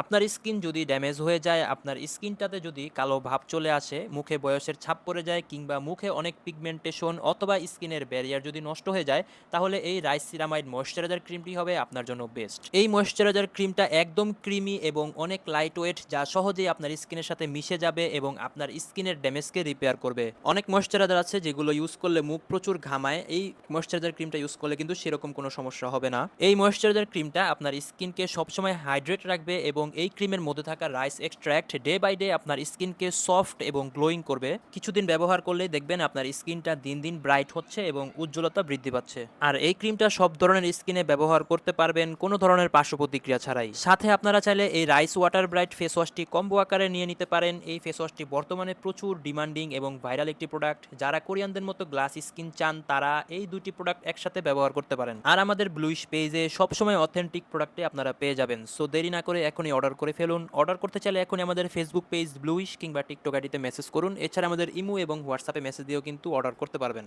আপনার স্কিন যদি ড্যামেজ হয়ে যায়, আপনার স্কিনটাতে যদি কালো ভাব চলে আসে, মুখে বয়সের ছাপ পড়ে যায় কিংবা মুখে অনেক পিগমেন্টেশন অথবা স্কিনের ব্যারিয়ার যদি নষ্ট হয়ে যায়, তাহলে এই রাইস সিরামাইড ময়শ্চারাইজার ক্রিমটি হবে আপনার জন্য বেস্ট এই ময়শ্চারাইজার ক্রিমটা একদম ক্রিমি এবং অনেক লাইট ওয়েট যা সহজেই আপনার স্কিনের সাথে মিশে যাবে এবং আপনার স্কিনের ড্যামেজকে রিপেয়ার করবে। অনেক ময়শ্চারাইজার আছে যেগুলো ইউজ করলে মুখ প্রচুর ঘামায়, এই ময়শ্চারাইজার ক্রিমটা ইউজ করলে কিন্তু সেরকম কোনো সমস্যা হবে না। এই ময়শ্চারাইজার ক্রিমটা আপনার স্কিনকে সবসময় হাইড্রেট রাখবে এবং এই ক্রিমের মধ্যে থাকা rice extract day by day আপনার স্কিনকে সফট এবং গ্লোয়িং করবে। কিছুদিন ব্যবহার করলে দেখবেন আপনার স্কিনটা দিন দিন ব্রাইট হচ্ছে এবং উজ্জ্বলতা বৃদ্ধি পাচ্ছে। আর এই ক্রিমটা সব ধরনের স্কিনে ব্যবহার করতে পারবেন কোনো ধরনের পার্শ্ব প্রতিক্রিয়া ছাড়াই। সাথে আপনারা চাইলে এই রাইস ওয়াটার ব্রাইট ফেস ওয়াশটি কম্বো আকারে নিয়ে নিতে পারেন। এই ফেস ওয়াশটি বর্তমানে প্রচুর ডিমান্ডিং এবং ভাইরাল একটি প্রোডাক্ট। যারা কোরিয়ানদের মতো গ্লাস স্কিন চান, তারা এই দুটি প্রোডাক্ট একসাথে ব্যবহার করতে পারেন। আর আমাদের ব্লুইশ পেজে সবসময় অথেন্টিক প্রোডাক্টে আপনারা পেয়ে যাবেন। সো দেরি না করে এখনই অর্ডার করে ফেলুন। অর্ডার করতে চাইলে এখনই আমাদের ফেসবুক পেজ ব্লুইশ কিংবা টিকটক আইডিতে মেসেজ করুন। এছাড়া আমাদের ইমো এবং হোয়াটসঅ্যাপে মেসেজ দিয়েও কিন্তু অর্ডার করতে পারবেন।